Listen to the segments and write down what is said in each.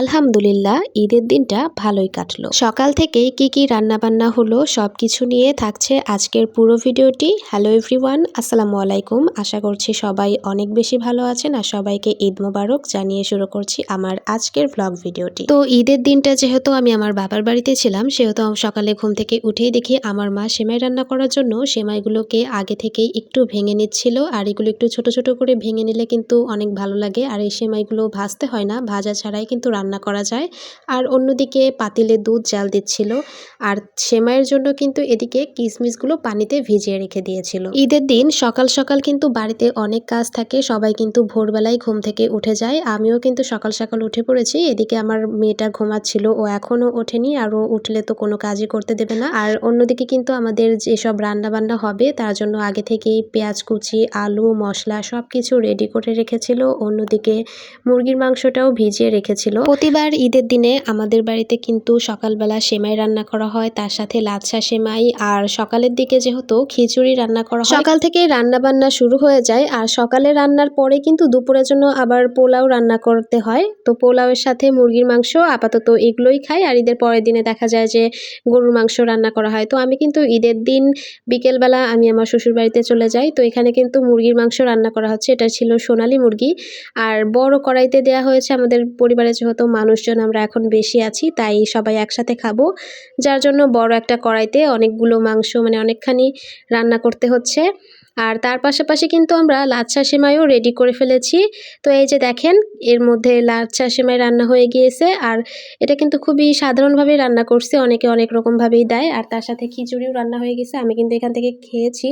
আলহামদুলিল্লাহ, ঈদের দিনটা ভালোই কাটলো। সকাল থেকে কি কি রান্না বান্না হলো সব কিছু নিয়ে থাকছে আজকের পুরো ভিডিওটি। হ্যালো এভরিওয়ান আসসালামু আলাইকুম। আশা করছি সবাই অনেক বেশি ভালো আছেন আর সবাইকে ঈদ মোবারক জানিয়ে শুরু করছি আমার আজকের ব্লগ ভিডিওটি। তো ঈদের দিনটা যেহেতু আমি আমার বাবার বাড়িতে ছিলাম, সেহেতু সকালে ঘুম থেকে উঠেই দেখি আমার মা সেমাই রান্না করার জন্য সেমাইগুলোকে আগে থেকেই একটু ভেঙে নিচ্ছিল আর এগুলো একটু ছোট ছোট করে ভেঙে নিলে কিন্তু অনেক ভালো লাগে আর এই সেমাইগুলো ভাজতে হয় না, ভাজা ছাড়াই কিন্তু রান্না করা যায়। আর অন্যদিকে পাতিলে দুধ জাল দিচ্ছিল। আর সেমাইয়ের জন্য কিন্তু এদিকে কিশমিশগুলো পানিতে ভিজিয়ে রেখে দিয়েছিল। ঈদের দিন সকাল সকাল কিন্তু বাড়িতে অনেক কাজ থাকে। সবাই কিন্তু ভোরবেলায় ঘুম থেকে উঠে যায়। আমিও কিন্তু সকাল সকাল উঠে পড়েছি। এদিকে আমার মেয়েটা ঘুমাচ্ছিল। ও এখনও ওঠেনি। আর ও উঠলে তো কোনো কাজই করতে দেবে না। আর অন্যদিকে কিন্তু আমাদের যেসব রান্না বান্না হবে, তার জন্য আগে থেকেই পেঁয়াজ কুচি, আলু, মশলা সব কিছু রেডি করে রেখেছিল। অন্যদিকে মুরগির মাংসটাও ভিজিয়ে রেখেছিল। প্রতিবার ঈদের দিনে আমাদের বাড়িতে কিন্তু সকালবেলা সেমাই রান্না করা হয় তার সাথে লাচ্ছা সেমাই আর সকালের দিকে যেহেতু খিচুড়ি রান্না করা হয়। সকাল থেকে রান্না বান্না শুরু হয়ে যায় আর সকালে রান্নার পরে কিন্তু দুপুরের জন্য আবার পোলাও রান্না করতে হয়। তো পোলাওয়ের সাথে মুরগির মাংস আপাতত এগুলোই খাই আর ঈদের পরের দিনে দেখা যায় যে গরুর মাংস রান্না করা হয়। তো আমি কিন্তু ঈদের দিন বিকেলবেলা আমি আমার শ্বশুর বাড়িতে চলে যাই তো এখানে কিন্তু মুরগির মাংস রান্না করা হচ্ছে। এটা ছিল সোনালি মুরগি। আর বড় কড়াইতে দেয়া হয়েছে আমাদের পরিবারে যেহেতু মানুষজন আমরা এখন বেশি আছি, তাই সবাই একসাথে খাব। যার জন্য বড় একটা কড়াইতে অনেকগুলো মাংস মানে অনেকখানি রান্না করতে হচ্ছে। আর তার পাশাপাশি কিন্তু আমরা লাচ্ছা সেমাইও রেডি করে ফেলেছি। তো এই যে দেখেন, এর মধ্যে লাচ্ছা সেমাই রান্না হয়ে গিয়েছে। আর এটা কিন্তু খুবই সাধারণভাবে রান্না করছে, অনেকে অনেক রকমভাবেই দেয়। আর তার সাথে খিচুড়িও রান্না হয়ে গেছে, আমি কিন্তু এখান থেকে খেয়েছি।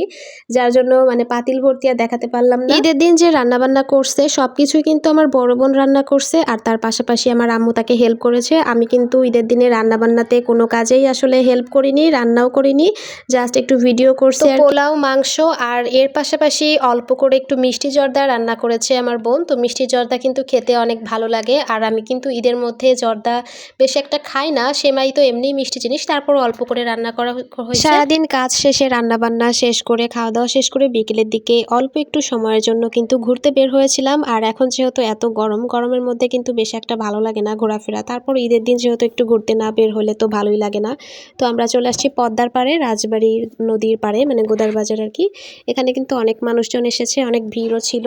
যার জন্য মানে পাতিল ভর্তি আর দেখাতে পারলাম না। ঈদের দিন যে রান্না বান্না করছে সব কিছুই কিন্তু আমার বড় বোন রান্না করছে। আর তার পাশাপাশি আমার আম্মু তাকে হেল্প করেছে। আমি কিন্তু ঈদের দিনে রান্না বান্নাতে কোনো কাজেই আসলে হেল্প করিনি রান্নাও করিনি জাস্ট একটু ভিডিও করছে পোলাও মাংস আর এর পাশাপাশি অল্প করে একটু মিষ্টি জর্দা রান্না করেছে আমার বোন। তো মিষ্টি জর্দা কিন্তু খেতে অনেক ভালো লাগে আর আমি কিন্তু ঈদের মধ্যে জর্দা বেশ একটা খাই না সেমাই তো এমনি মিষ্টি জিনিস তারপর অল্প করে রান্না করা হয়েছে। সারাদিন কাজ শেষে রান্না বান্না শেষ করে খাওয়া দাওয়া শেষ করে বিকেলের দিকে অল্প একটু সময়ের জন্য কিন্তু ঘুরতে বের হয়েছিলাম। আর এখন যেহেতু এত গরম গরমের মধ্যে কিন্তু বেশ একটা ভালো লাগে না ঘোরাফেরা। তারপর ঈদের দিন যেহেতু একটু ঘুরতে না বের হলে তো ভালোই লাগে না। তো আমরা চলে আসছি পদ্মার পাড়ে রাজবাড়ির নদীর পাড়ে মানে গোদার বাজার আর কি। এখানে কিন্তু অনেক মানুষজন এসেছে, অনেক ভিড়ও ছিল।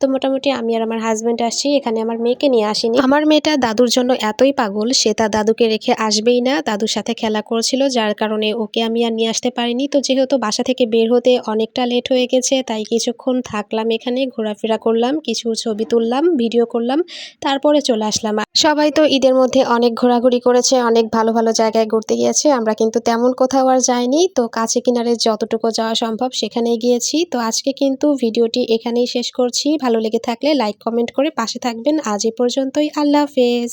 তো মোটামুটি আমি আর আমার হাজব্যান্ড আসছি, এখানে আমার মেয়েকে নিয়ে আসিনি। আমার মেয়েটা দাদুর জন্য এতই পাগল, সে তার দাদুকে রেখে আসবেই না। দাদুর সাথে খেলা করেছিল, যার কারণে ওকে আমি আর নিয়ে আসতে পারিনি। তো যেহেতু বাসা থেকে বের হতে অনেকটা লেট হয়ে গেছে, তাই কিছুক্ষণ থাকলাম এখানে, ঘোরাফেরা করলাম, কিছু ছবি তুললাম ভিডিও করলাম। তারপরে চলে আসলাম সবাই তো ঈদের মধ্যে অনেক ঘোরাঘুরি করেছে, অনেক ভালো ভালো জায়গায় ঘুরতে গিয়েছে। আমরা কিন্তু তেমন কোথাও আর যাইনি। তো কাছে কিনারে যতটুকু যাওয়া সম্ভব সেখানেই গিয়েছি। তো আজকে কিন্তু ভিডিওটি এখানেই শেষ করছি। ভালো লেগে থাকলে লাইক, কমেন্ট করে পাশে থাকবেন। আজ এ পর্যন্তই। আল্লাহ হাফেজ।